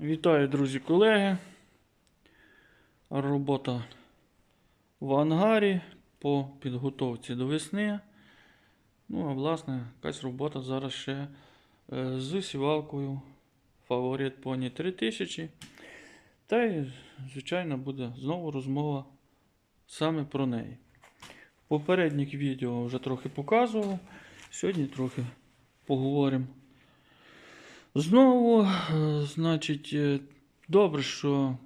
Вітаю, друзі, колеги. Робота в ангарі по підготовці до весни. Ну, а власне, якась робота зараз ще е, з сівалкою Фаворит Pony 3000. Та й, звичайно, буде знову розмова саме про неї. В попередніх відео вже трохи показував. Сьогодні трохи поговоримо Знову, е, значить, е, добре, що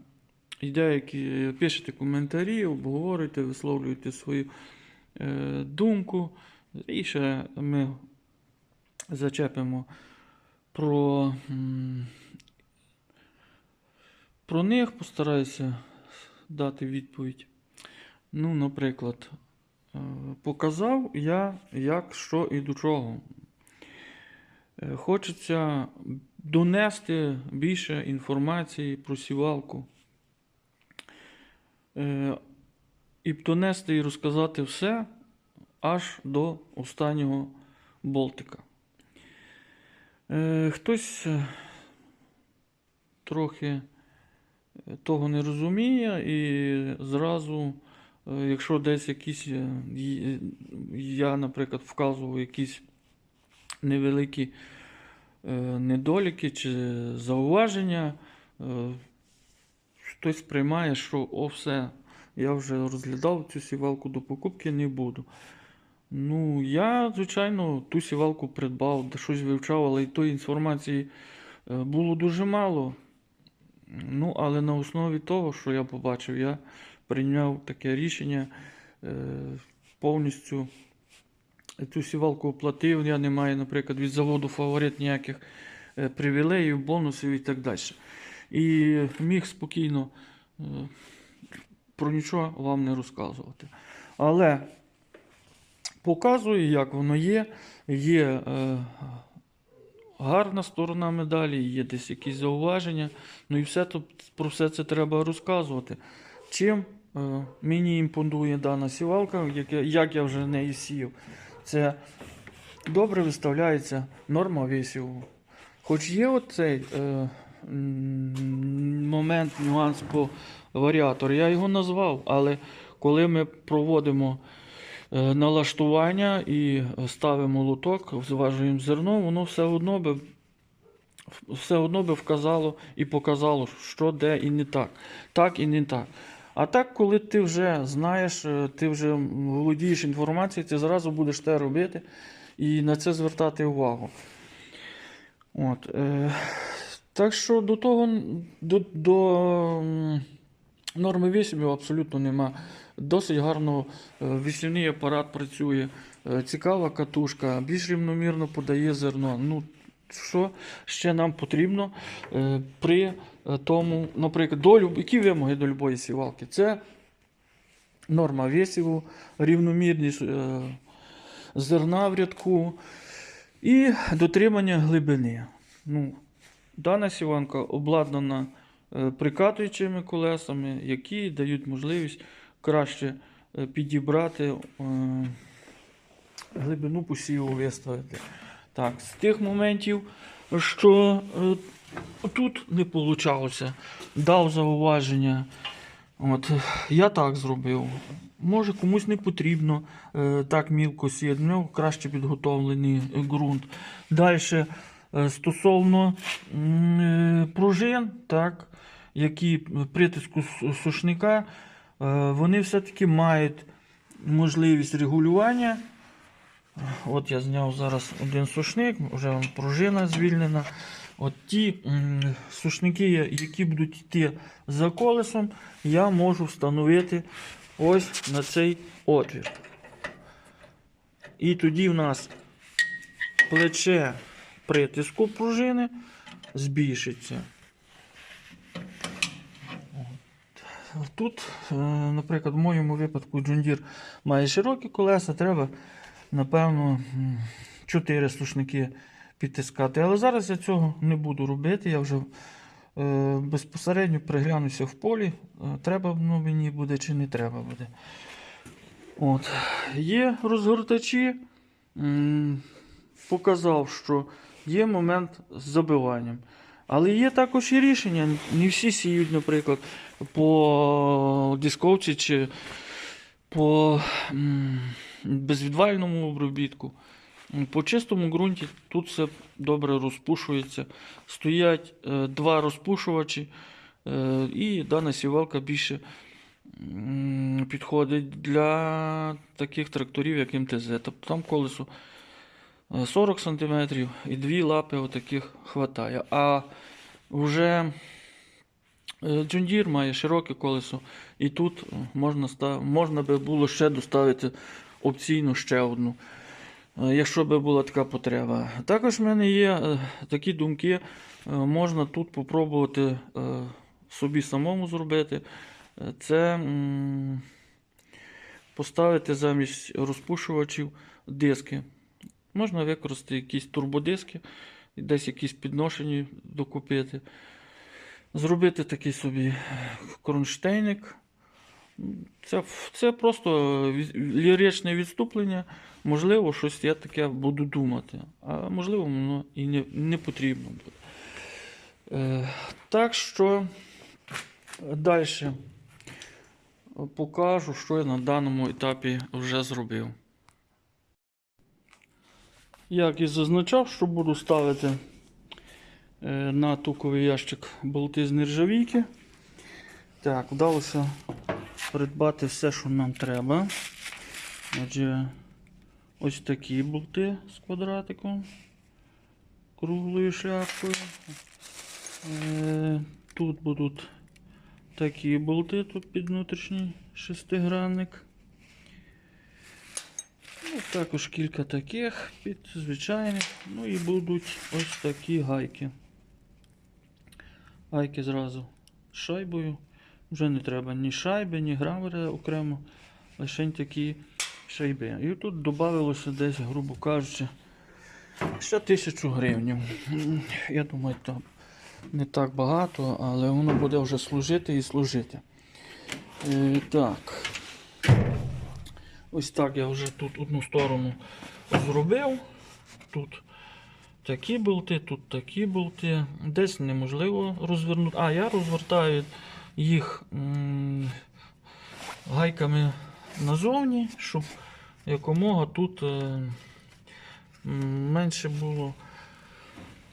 деякі пишете коментарі, обговорюєте, висловлюєте свою е, думку. І ще ми зачепимо про, про них, постараюся дати відповідь. Ну, наприклад, е, показав я, як, що і до чого. Е, Хочеться донести більше інформації про сівалку. Е, І донести і розказати все аж до останнього болтика. Е, Хтось трохи того не розуміє і зразу, якщо десь якісь, я, наприклад, вказував якісь невеликі недоліки чи зауваження, е, хтось сприймає, що о, все, я вже розглядав цю сівалку до покупки, не буду. Ну, я, звичайно, ту сівалку придбав, де щось вивчав, але і тої інформації е, було дуже мало. Ну, але на основі того, що я побачив, я прийняв таке рішення е, повністю цю сівалку оплатив. Я не маю, наприклад, від заводу фаворит ніяких е, привілеїв, бонусів і так далі. І міг спокійно е, про нічого вам не розказувати. Але показую, як воно є. Є е, гарна сторона медалі, є десь якісь зауваження. Ну і все то, про все це треба розказувати. Чим мені імпонує дана сівалка, як я вже неї сів, це добре виставляється норма висіву. Хоч є оцей е, момент, нюанс по варіатору, я його назвав, але коли ми проводимо е, налаштування і ставимо лоток, зважуємо зерно, воно все одно би все одно би вказало і показало, що де і не так. Так і не так. А так, коли ти вже знаєш, е, ти вже володієш інформацією, ти зразу будеш те робити і на це звертати увагу. От, е, так що до того, до, до норми вісімів абсолютно нема. Досить гарно е, вісільний апарат працює, е, цікава катушка, більш рівномірно подає зерно. Ну, що ще нам потрібно е, при е, тому, наприклад, до, які вимоги до любої сівалки? Це норма весіву, рівномірність е, зерна в рядку і дотримання глибини. Ну, дана сіванка обладнана прикатуючими колесами, які дають можливість краще підібрати глибину посіву виставити. Так, з тих моментів, що е, тут не вийшло, дав зауваження. От, я так зробив. Може комусь не потрібно е, так мілко сіяти, в нього краще підготовлений ґрунт. Далі, е, стосовно е, пружин, так, які при тиску с- сушника, е, вони все-таки мають можливість регулювання. От я зняв зараз один сушник, вже пружина звільнена. От ті сушники, які будуть йти за колесом, я можу встановити ось на цей отвір. І тоді в нас плече притиску пружини збільшиться. Тут, е, наприклад, в моєму випадку Deere має широкі колеса, треба напевно, м, чотири слушники підтискати. Але зараз я цього не буду робити. Я вже е, безпосередньо приглянуся в полі. Е, треба воно мені буде чи не треба буде. От. Є розгортачі. М, Показав, що є момент з забиванням. Але є також і рішення. Не всі сіють, наприклад, по дисковці чи по м, безвідвальному обробітку. По чистому ґрунті тут все добре розпушується. Стоять е, два розпушувачі, е, і дана сівалка більше підходить для таких тракторів, як МТЗ. Тобто там колесо е, 40 см і дві лапи отаких хватає. А вже е, Джундір має широке колесо, і тут е, можна, можна би було ще доставити опційно ще одну, е, якщо би була така потреба. Також в мене є е, такі думки, е, можна тут попробувати е, собі самому зробити. Це поставити замість розпушувачів диски. Можна використати якісь турбодиски, десь якісь підношені докупити. Зробити такий собі кронштейник. Це, це просто ліричне відступлення. Можливо, щось я таке буду думати. А можливо, воно і не, не потрібно буде. Е, так що далі покажу, що я на даному етапі вже зробив. Як і зазначав, що буду ставити е, на туковий ящик болти з нержавійки. Так, вдалося придбати все, що нам треба. Отже, ось такі болти з квадратиком, круглою шляпкою. Е, Тут будуть такі болти, тут під внутрішній шестигранник. Ну, також кілька таких під звичайних. Ну і будуть ось такі гайки. Гайки зразу з шайбою. Вже не треба ні шайби, ні гравера окремо. Лише такі шайби. І тут додавалося десь, грубо кажучи, ще тисячу гривень. Я думаю, то не так багато, але воно буде вже служити і служити. Е, так. Ось так я вже тут одну сторону зробив. Тут такі болти, тут такі болти. Десь неможливо розвернути. А, я розвертаю їх гайками назовні, щоб якомога тут е, менше було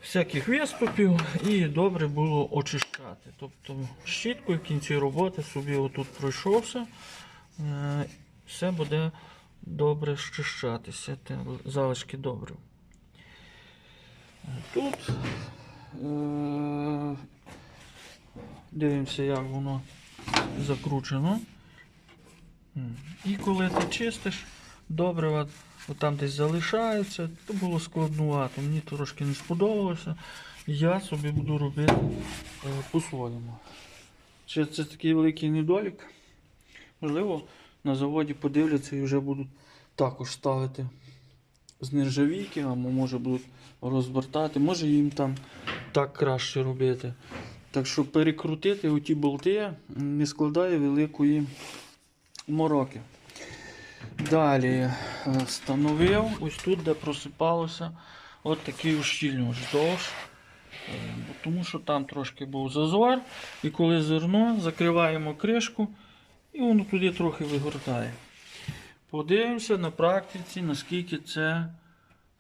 всяких виступів і добре було очищати. Тобто щіткою в кінці роботи собі отут пройшовся. Е, все буде добре щищатися, залишки добре. Тут е, дивимося, як воно закручено. І коли ти чистиш, добре, там десь залишається, то було складнувато. Мені трошки не сподобалося. Я собі буду робити е, по-своєму. Чи це такий великий недолік? Можливо, на заводі подивляться і вже будуть також ставити з нержавійки, або може будуть розвертати, може їм там так краще робити. Так що перекрутити оті болти не складає великої мороки. Далі е, встановив ось тут, де просипалося, от такий ущільнювач довж. Е, Тому що там трошки був зазор, і коли зерно, закриваємо кришку, і воно туди трохи вигортає. Подивимося на практиці, наскільки це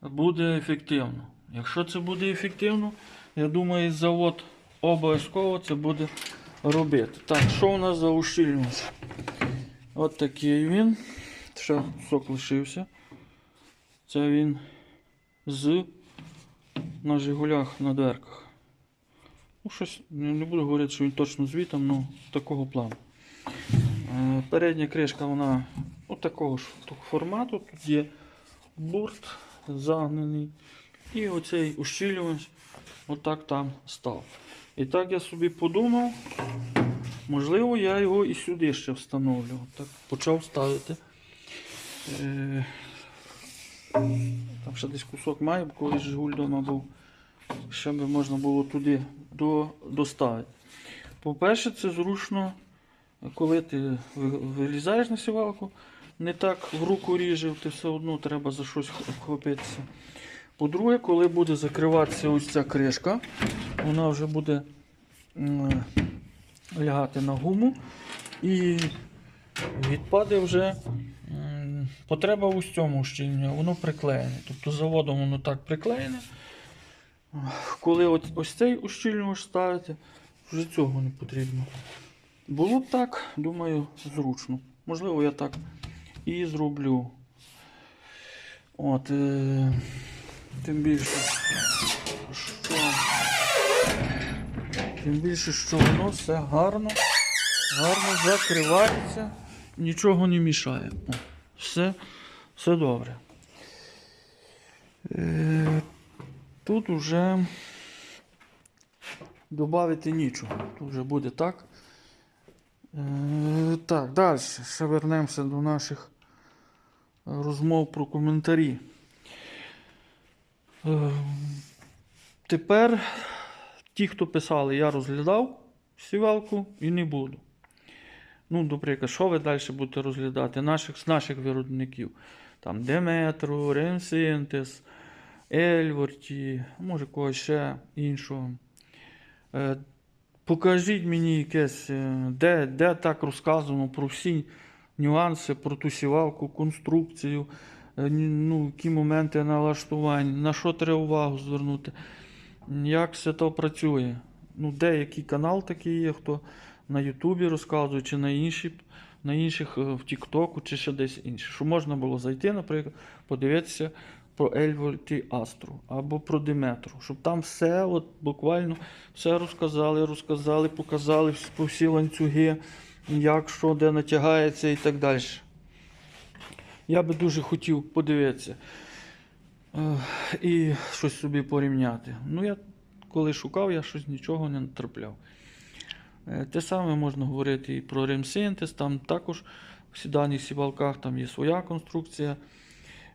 буде ефективно. Якщо це буде ефективно, я думаю, завод обов'язково це буде робити. Так, що у нас за ущільнювач? От такий він. Ще сок лишився. Це він з на Жигулях на дверках. Ну, щось не буду говорити, що він точно звітом, але такого плану. Е, Передня кришка вона от такого ж формату. Тут є бурт загнаний. І оцей ущільнювач отак там став. І так я собі подумав, можливо, я його і сюди ще встановлю. Так почав ставити. Е, Там ще десь кусок має, бо коли Жигуль вдома був. Ще би можна було туди до, доставити. По-перше, це зручно, коли ти ви- вилізаєш на сівалку, не так в руку ріже, ти все одно треба за щось вхопитися. По-друге, коли буде закриватися ось ця кришка, вона вже буде лягати на гуму і відпаде вже потреба у цьому ущільнення, воно приклеєне. Тобто заводом воно так приклеєне. Коли от, ось цей ущільнювач ставити, вже цього не потрібно. Було б так, думаю, зручно. Можливо, я так і зроблю. От, е, тим більше, що, тим більше, що воно все гарно, гарно закривається, нічого не мішає. О, все, все добре. Е, тут уже додати нічого. Тут вже буде так. Е, так, далі. Ще вернемося до наших розмов про коментарі. Е, тепер ті, хто писали, я розглядав сівалку і не буду. Ну, наприклад, що ви далі будете розглядати? Наших, з наших виробників. Там Деметру, Ремсинтез, Ельворті, може когось ще іншого. Е, покажіть мені якесь, е, де, де так розказано про всі нюанси, про ту сівалку, конструкцію, е, ну, які моменти налаштування, на що треба увагу звернути, як все то працює. Ну, деякий канал такий є, хто на Ютубі розказує, чи на, інші, на інших е, в Тіктоку, чи ще десь інше. Що можна було зайти, наприклад, подивитися про Ельвольті Астру або про Диметру, щоб там все, от буквально все розказали, розказали, показали по всі ланцюги, як що, де натягається і так далі. Я би дуже хотів подивитися і щось собі порівняти. Ну, я коли шукав, я щось нічого не натрапляв. Е, Те саме можна говорити і про ремсинтез, там також в сіданих сівалках там є своя конструкція.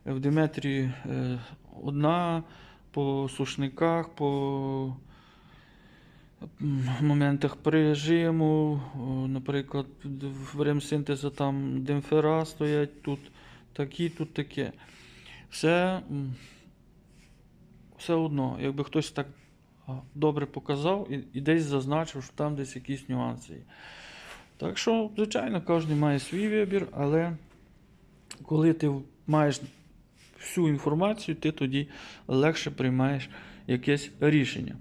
В Диметрі е, одна, по сушниках, по моментах прижиму, наприклад, в ремсинтеза там демпфера стоять, тут такі, тут таке. Все, все одно, якби хтось так добре показав і, і десь зазначив, що там десь якісь нюанси є. Так що, звичайно, кожен має свій вибір, але коли ти маєш всю інформацію, ти тоді легше приймаєш якесь рішення.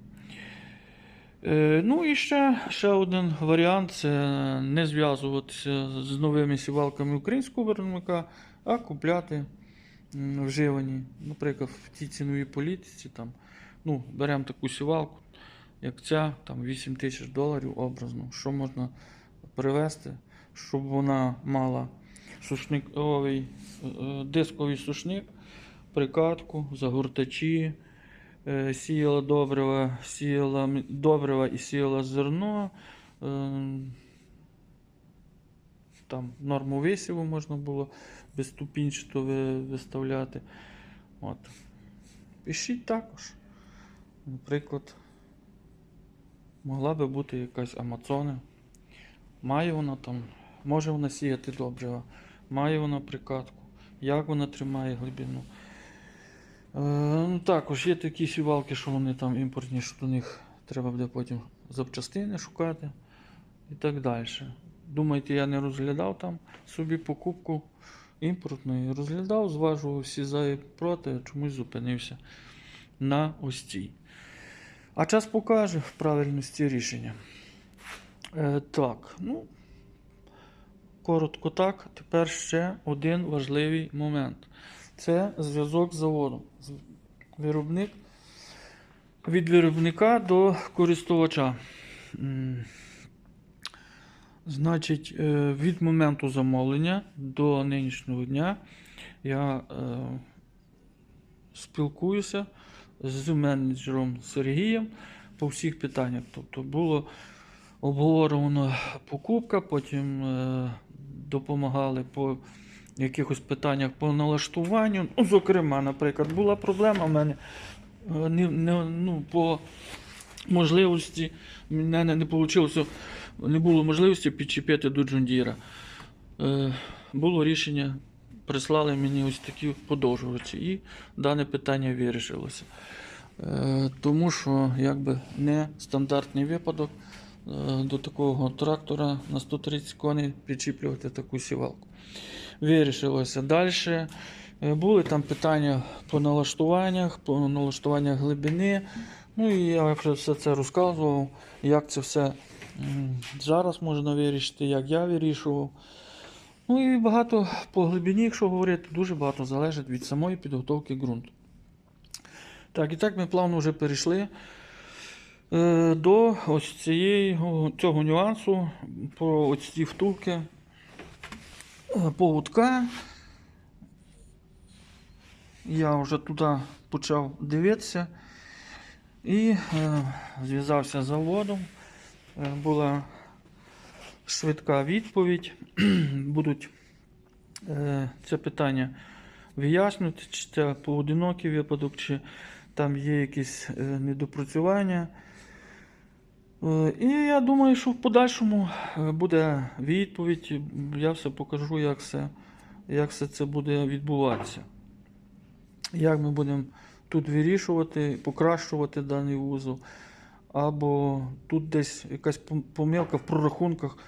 Е, ну і ще, ще один варіант це не зв'язуватися з новими сівалками українського виробника, а купляти вживані. Наприклад, в цій ціновій політиці там, ну, беремо таку сівалку, як ця, там 8 тисяч доларів образно. Що можна привезти, щоб вона мала сушниковий, е, е, дисковий сушник, прикатку, загортачі, е, сіяла добрива, сіяла добрива і сіяла зерно. Там норму висіву можна було безступінчато ви- виставляти. От. Пишіть також. Наприклад, могла би бути якась Амазони. Має вона там, може вона сіяти добрива, має вона прикатку, як вона тримає глибину. Е, ну, також є такі сівалки, що вони там імпортні, що до них треба буде потім запчастини шукати і так далі. Думаєте, я не розглядав там собі покупку імпортної. Розглядав, зважував всі за і проти, чомусь зупинився на ось цій. А час покаже в правильності рішення. Е, так, ну, коротко так. Тепер ще один важливий момент. Це зв'язок з заводом. Виробник від виробника до користувача. Значить, е, від моменту замовлення до нинішнього дня я е, спілкуюся з менеджером Сергієм по всіх питаннях. Тобто було обговорено покупка, потім е, допомагали по якихось питаннях по налаштуванню. Ну, зокрема, наприклад, була проблема в мене не, не, ну, по можливості, мене не вийшло, не було можливості підчепити до Джундіра. Е, було рішення, прислали мені ось такі подовжувачі, і дане питання вирішилося. Е, Тому що якби не стандартний випадок е, до такого трактора на 130 коней причіплювати таку сівалку. Вирішилося далі. Були там питання по налаштуваннях, по налаштуваннях глибини. Ну і я вже все це розказував, як це все зараз можна вирішити, як я вирішував. Ну і багато по глибині, якщо говорити, дуже багато залежить від самої підготовки ґрунту. Так, і так ми плавно вже перейшли е, до ось цієї, цього нюансу про ось ці втулки е, поводка. Я вже туди почав дивитися і е, зв'язався з заводом. Е, була швидка відповідь. Будуть е, це питання вияснювати, чи це поодинокий випадок, чи там є якісь е, недопрацювання. Е, І я думаю, що в подальшому е, буде відповідь. Я все покажу, як все, як все це буде відбуватися. Як ми будемо тут вирішувати, покращувати даний вузол. Або тут десь якась помилка в прорахунках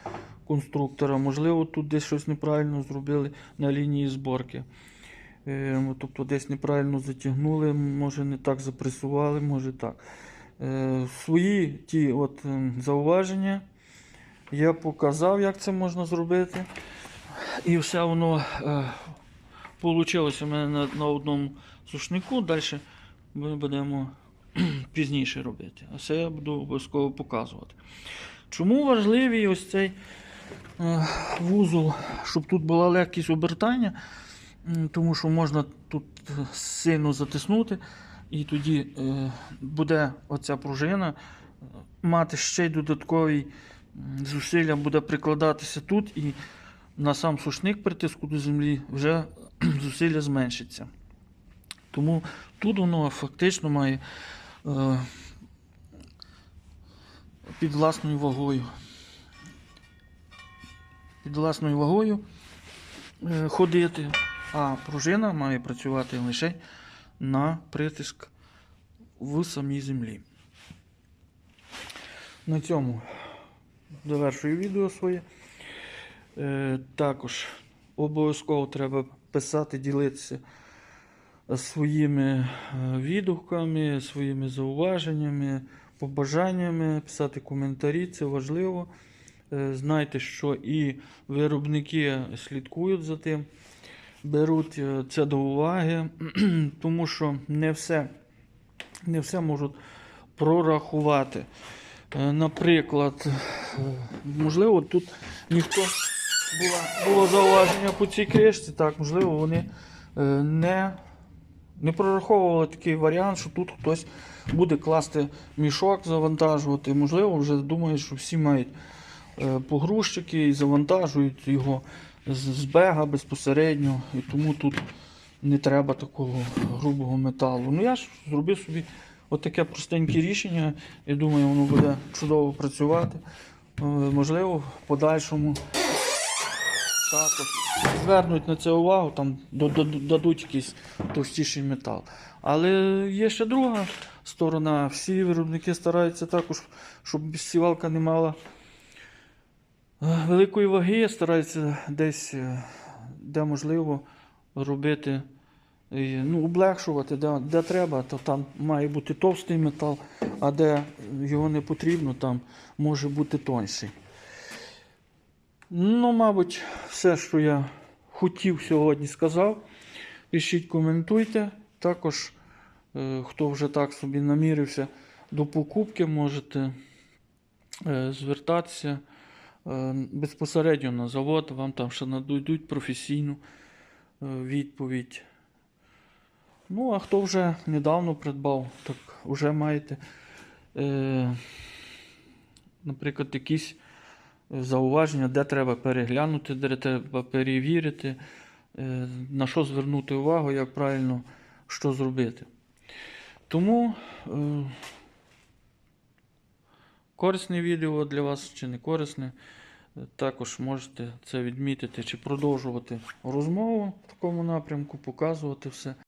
конструктора. Можливо, тут десь щось неправильно зробили на лінії зборки. Е, ну, Тобто десь неправильно затягнули, може не так запресували, може так. Е, Свої ті от ем, зауваження я показав, як це можна зробити. І все воно е, вийшло у мене на одному сушнику. Далі ми будемо пізніше робити. А це я буду обов'язково показувати. Чому важливий ось цей е, вузол, щоб тут була легкість обертання? Тому що можна тут сильно затиснути, і тоді е, буде оця пружина е, мати ще й додаткові зусилля буде прикладатися тут, і на сам сушник притиску до землі вже зусилля зменшиться. Тому тут воно фактично має е, під власною вагою. Під власною вагою е, ходити, а пружина має працювати лише на притиск в самій землі. На цьому завершую відео своє. Е, також обов'язково треба писати, ділитися своїми е, відгуками, своїми зауваженнями, побажаннями, писати коментарі, це важливо. Е, Знайте, що і виробники слідкують за тим, беруть е, це до уваги, тому що не все, не все можуть прорахувати. Наприклад, можливо, тут ніхто було, було зауваження по цій кришці, так, можливо, вони не, не прораховували такий варіант, що тут хтось буде класти мішок, завантажувати. Можливо, вже думають, що всі мають е, погрузчики і завантажують його з, бега безпосередньо, і тому тут не треба такого грубого металу. Ну я ж зробив собі отаке простеньке рішення. Я думаю, воно буде чудово працювати. Е, Можливо, в подальшому також звернуть на це увагу, там дадуть якийсь товстіший метал. Але є ще друга сторона. Всі виробники стараються також, щоб сівалка не мала е, великої ваги, стараються десь, е, де можливо, робити, ну, облегшувати, де, де треба, то там має бути товстий метал, а де його не потрібно, там може бути тонший. Ну, мабуть, все, що я хотів сьогодні, сказав. Пишіть, коментуйте. Також, е, хто вже так собі намірився до покупки, можете е, звертатися е, безпосередньо на завод, вам там ще нададуть професійну відповідь. Ну, а хто вже недавно придбав, так вже маєте, наприклад, якісь зауваження, де треба переглянути, де треба перевірити, е, на що звернути увагу, як правильно що зробити. Тому е, корисне відео для вас чи не корисне, е, також можете це відмітити чи продовжувати розмову в такому напрямку, показувати все.